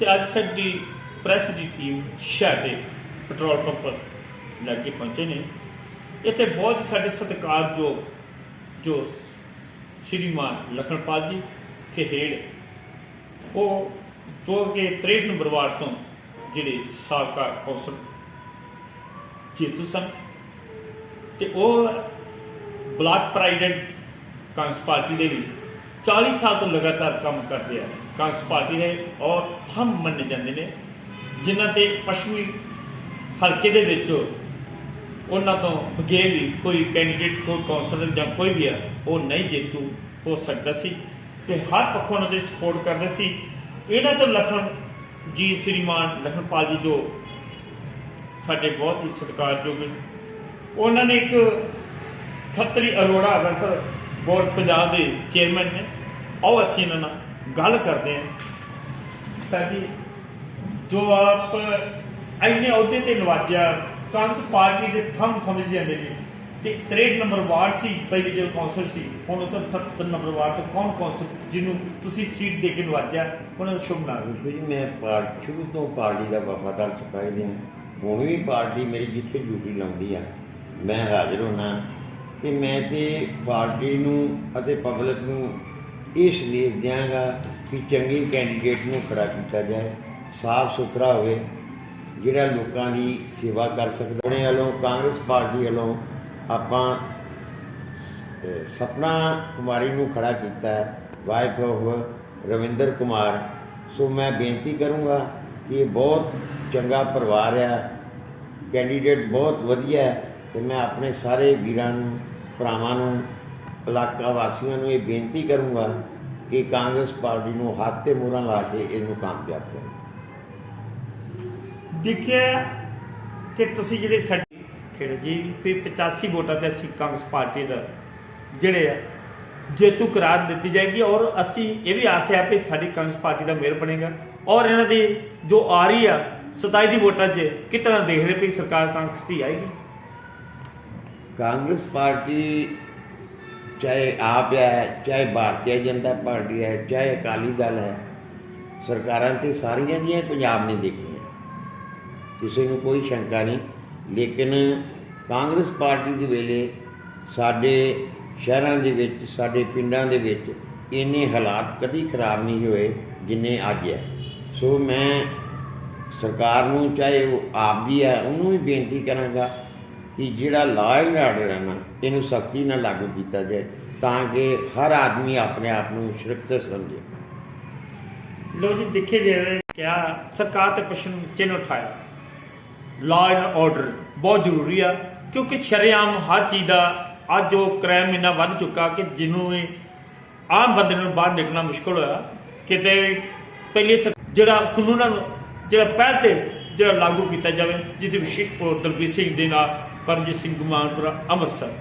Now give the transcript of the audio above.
ਤੇ ਅੱਜ ਸਾਡੀ ਪ੍ਰੈਸ ਦੀ ਟੀਮ ਸ਼ਾਦੇ ਪੈਟਰੋਲ ਪੰਪ ਲੈ ਕੇ ਪਹੁੰਚੇ ਨੇ। ਇੱਥੇ ਬਹੁਤ ਸਾਡੇ ਸਤਿਕਾਰਯੋਗ ਜੋ ਸ਼੍ਰੀਮਾਨ ਲਖਨਪਾਲ ਜੀ ਖੇੜ ਉਹ ਜੋ ਕਿ 63 ਨੰਬਰ ਵਾਰਡ ਤੋਂ ਜਿਹੜੇ ਸਾਬਕਾ ਕੌਂਸਲ ਜੇਤੂ ਸਨ ਤੇ ਉਹ ਬਲਾਕ ਪ੍ਰਾਈਡੈਂਟ ਕਾਂਗਰਸ ਪਾਰਟੀ ਦੇ ਵੀ 40 ਸਾਲ ਤੋਂ ਲਗਾਤਾਰ ਕੰਮ ਕਰਦੇ ਆ ਕਾਂਗਰਸ ਪਾਰਟੀ ਦੇ ਔਰ ਥੰਮ ਮੰਨੇ ਜਾਂਦੇ ਨੇ, ਜਿਨ੍ਹਾਂ ਤੇ ਪੱਛਮੀ ਹਲਕੇ ਦੇ ਵਿੱਚ ਉਹਨਾਂ ਤੋਂ ਬਗੈਰ ਵੀ ਕੋਈ ਕੈਂਡੀਡੇਟ ਕੋਈ ਕੌਂਸਲਰ ਜਾਂ ਕੋਈ ਵੀ ਆ, ਉਹ ਨਹੀਂ ਜੇਤੂ ਹੋ ਸਕਦਾ ਸੀ ਤੇ ਹਰ ਪੱਖੋਂ ਉਹਨਾਂ ਦੀ ਸਪੋਰਟ ਕਰਦੇ ਸੀ ਇਹਨਾਂ ਤੋਂ ਲਖਨ ਜੀ ਸ੍ਰੀਮਾਨ, ਲਖਨਪਾਲ ਜੀ ਜੋ ਸਾਡੇ ਬਹੁਤ ਹੀ ਸਤਿਕਾਰਯੋਗ ਨੇ। ਉਹਨਾਂ ਨੇ ਇੱਕ ਖੱਤਰੀ ਅਰੋੜਾ ਵੈਲਫੇਅਰ ਬੋਰਡ ਪੰਜਾਬ ਦੇ ਚੇਅਰਮੈਨ ਨੇ ਆਓ ਅਸੀਂ ਇਹਨਾਂ ਨਾਲ ਗੱਲ ਕਰਦੇ ਹਾਂ ਸਰ ਜੀ, ਜੋ ਆਪ ਇੰਨੇ ਅਹੁਦੇ ਤੇ ਨਵਾਜਿਆ ਕਾਂਗਰਸ ਪਾਰਟੀ ਦੇ ਥੰਮ ਸਮਝ ਜਾਂਦੇ ਨੇ। ਤੇ 63 ਨੰਬਰ ਵਾਰਡ ਸੀ ਪਹਿਲੇ ਜੋ ਕੌਂਸਲ ਸੀ। ਹੁਣ ਉਹ ਤਾਂ 78 ਨੰਬਰ ਵਾਰਡ ਤੋਂ ਕੌਣ ਕੌਂਸਲ, ਜਿਹਨੂੰ ਤੁਸੀਂ ਸੀਟ ਦੇ ਕੇ ਨਵਾਜਿਆ ਉਹਨਾਂ ਨੂੰ ਸ਼ੁਭ ਨਾਮ। ਦੇਖੋ ਜੀ, ਮੈਂ ਪਾਰ ਸ਼ੁਰੂ ਤੋਂ ਪਾਰਟੀ ਦਾ ਵਫਾਦਾਰ ਸਿਪਾਹੀ ਰਿਹਾ। ਹੁਣ ਵੀ ਪਾਰਟੀ ਮੇਰੀ ਜਿੱਥੇ ਡਿਊਟੀ ਲਾਉਂਦੀ ਆ, ਮੈਂ ਹਾਜ਼ਰ ਹੋਣਾ ਤੇ ਮੈਂ ਤੇ ਪਾਰਟੀ ਨੂੰ ਅਤੇ ਪਬਲਿਕ ਨੂੰ ਇਹ ਸੰਦੇਸ਼ ਦਿਆਂਗਾ ਕਿ ਚੰਗੇ ਕੈਂਡੀਡੇਟ ਨੂੰ ਖੜਾ ਕੀਤਾ ਜਾਏ, ਸਾਫ਼ ਸੁਥਰਾ ਹੋਵੇ, ਜਿਹੜਾ ਲੋਕਾਂ ਦੀ ਸੇਵਾ ਕਰ ਸਕਦਾ। ਆਪਣੇ ਵੱਲੋਂ ਕਾਂਗਰਸ ਪਾਰਟੀ ਵੱਲੋਂ ਆਪਾਂ ਸਪਨਾ ਕੁਮਾਰੀ ਨੂੰ ਖੜਾ ਕੀਤਾ wife of Ravinder Kumar. So ਮੈਂ ਬੇਨਤੀ ਕਰੂੰਗਾ ਕਿ ਇਹ ਬਹੁਤ ਚੰਗਾ ਪਰਿਵਾਰ ਆ ਕੈਂਡੀਡੇਟ ਬਹੁਤ ਵਧੀਆ ਹੈ, ਤੇ ਮੈਂ ਆਪਣੇ ਸਾਰੇ ਵੀਰਾਂ ਨੂੰ, ਭਰਾਵਾਂ ਨੂੰ ਇਲਾਕਾ ਵਾਸੀਆਂ ਨੂੰ ਇਹ ਬੇਨਤੀ ਕਰੂੰਗਾ ਕਿ ਕਾਂਗਰਸ ਪਾਰਟੀ ਨੂੰ ਹੱਥ ਤੇ ਮੋਹਰਾਂ ਲਾ ਕੇ ਇਹਨੂੰ ਕਾਮਯਾਬ ਕਰੇ। ਦੇਖਿਆ ਕਿ ਤੁਸੀਂ ਜਿਹੜੇ ਸਾਡੇ ਖੇੜੇ ਜੀ ਕੋਈ 85 ਵੋਟਾਂ ਤੇ ਅਸੀਂ ਕਾਂਗਰਸ ਪਾਰਟੀ ਦਾ ਜਿਹੜੇ ਆ ਜੇਤੂ ਕਰਾਰ ਦਿੱਤੀ ਜਾਏਗੀ ਔਰ ਅਸੀਂ ਇਹ ਵੀ ਆਸ ਹੈ ਕਿ ਸਾਡੀ ਕਾਂਗਰਸ ਪਾਰਟੀ ਦਾ ਮੇਅਰ ਬਣੇਗਾ। ਔਰ ਇਹਨਾਂ ਦੀ ਜੋ ਆ ਰਹੀ ਆ 27 ਦੀ ਵੋਟਾਂ 'ਚ ਕਿਤਨਾ ਦੇਖ ਰਹੇ ਵੀ ਸਰਕਾਰ ਕਾਂਗਰਸ ਦੀ ਆਏਗੀ? ਕਾਂਗਰਸ ਪਾਰਟੀ ਚਾਹੇ ਆਪ ਹੈ, ਚਾਹੇ ਭਾਰਤੀ ਜਨਤਾ ਪਾਰਟੀ ਹੈ, ਚਾਹੇ ਅਕਾਲੀ ਦਲ ਹੈ, ਸਰਕਾਰਾਂ ਤੇ ਸਾਰੀਆਂ ਦੀਆਂ ਪੰਜਾਬ ਨੇ ਦੇਖੀਆਂ। ਕਿਸੇ ਨੂੰ ਕੋਈ ਸ਼ੰਕਾ ਨਹੀਂ। ਲੇਕਿਨ ਕਾਂਗਰਸ ਪਾਰਟੀ ਦੇ ਵੇਲੇ ਸਾਡੇ ਸ਼ਹਿਰਾਂ ਦੇ ਵਿੱਚ, ਸਾਡੇ ਪਿੰਡਾਂ ਦੇ ਵਿੱਚ ਇੰਨੇ ਹਾਲਾਤ ਕਦੀ ਖਰਾਬ ਨਹੀਂ ਹੋਏ ਜਿੰਨੇ ਅੱਜ ਹੈ। ਸੋ ਮੈਂ ਸਰਕਾਰ ਨੂੰ, ਚਾਹੇ ਉਹ ਆਪ ਦੀ ਹੈ, ਉਹਨੂੰ ਵੀ ਬੇਨਤੀ ਕਰਾਂਗਾ ਕਿ ਜਿਹੜਾ ਲਾ ਐਂਡ ਆਰਡਰ ਹੈ ਨਾ, ਇਹਨੂੰ ਸਖਤੀ ਨਾਲ ਲਾਗੂ ਕੀਤਾ ਜਾਏ ਤਾਂ ਕਿ ਹਰ ਆਦਮੀ ਆਪਣੇ ਆਪ ਨੂੰ ਸੁਰੱਖਿਅਤ ਸਮਝੇ। ਲੋ ਜੀ, ਦੇਖੇ ਜਾਵੇ ਕਿਆ ਸਰਕਾਰ ਤੇ ਪ੍ਰਸ਼ਨ ਚਿੰਨ੍ਹ ਉਠਾਇਆ? ਲਾਅ ਐਂਡ ਆਰਡਰ ਬਹੁਤ ਜ਼ਰੂਰੀ ਆ, ਕਿਉਂਕਿ ਸ਼ਰੇਆਮ ਹਰ ਚੀਜ਼ ਦਾ ਅੱਜ ਉਹ ਕ੍ਰਾਈਮ ਇੰਨਾ ਵੱਧ ਚੁੱਕਾ ਕਿ ਜਿਹਨੂੰ ਇਹ ਆਮ ਬੰਦੇ ਨੂੰ ਬਾਹਰ ਨਿਕਲਣਾ ਮੁਸ਼ਕਲ ਹੋਇਆ। ਕਿਤੇ ਪਹਿਲੇ ਸਰ- ਜਿਹੜਾ ਕਾਨੂੰਨਾਂ ਨੂੰ, ਜਿਹੜਾ ਪਹਿਲ ਤੇ ਜਿਹੜਾ ਲਾਗੂ ਕੀਤਾ ਜਾਵੇ, ਜਿਹਦੇ ਵਿਸ਼ੇਸ਼ ਪੌਰ ਦਲਬੀਰ ਸਿੰਘ ਦੇ ਨਾਲ ਪਰਜੀਤ ਸਿੰਘ ਮਾਨਪੁਰਾ ਅੰਮ੍ਰਿਤਸਰ।